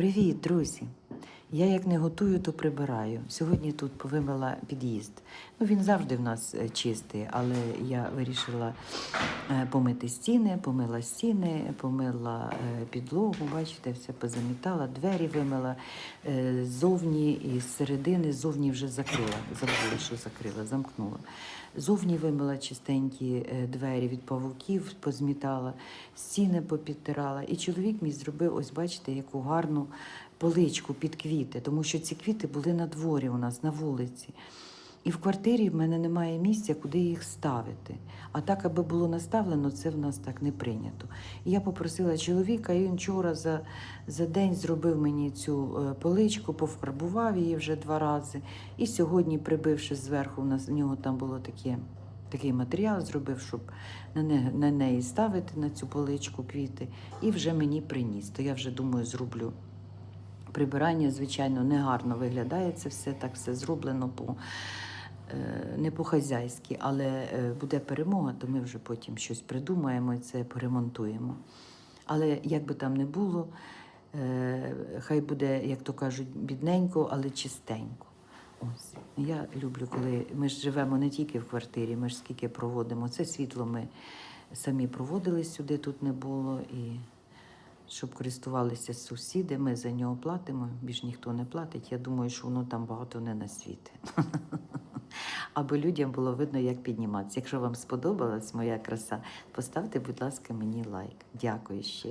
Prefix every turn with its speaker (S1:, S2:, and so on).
S1: Привіт, друзі! Я як не готую, то прибираю. Сьогодні тут повимила під'їзд. Ну, він завжди в нас е, чистий, але я вирішила е, помити стіни, помила стіни, помила е, підлогу, бачите, все позамітала, двері вимила ззовні і з середини, ззовні вже закрила. Забула, що закрила, замкнула. Зовні вимила чистенькі двері від павуків, позмітала, стіни попідтирала. І чоловік мій зробив, ось бачите, яку гарну поличку під квіти, тому що ці квіти були на дворі у нас, на вулиці. І в квартирі в мене немає місця, куди їх ставити. А так, аби було наставлено, це в нас так не прийнято. І я попросила чоловіка, і він вчора за, за день зробив мені цю е, поличку, пофарбував її вже два рази. І сьогодні, прибивши зверху, у нас в нього там було таке. Такий матеріал зробив, щоб на, не, на неї ставити на цю поличку квіти, і вже мені приніс. То я вже думаю, зроблю прибирання, звичайно, негарно виглядає це все, так все зроблено по е, не по-хазяйськи, але е, буде перемога, то ми вже потім щось придумаємо і це поремонтуємо. Але як би там не було, е, хай буде, як то кажуть, бідненько, але чистенько. Ось. Я люблю, коли ми ж живемо не тільки в квартирі, ми ж скільки проводимо. Це світло ми самі проводили сюди, тут не було. І щоб користувалися сусіди, ми за нього платимо, більш ніхто не платить. Я думаю, що воно там багато не на світі. Аби людям було видно, як підніматися. Якщо вам сподобалась моя краса, поставте, будь ласка, мені лайк. Дякую ще.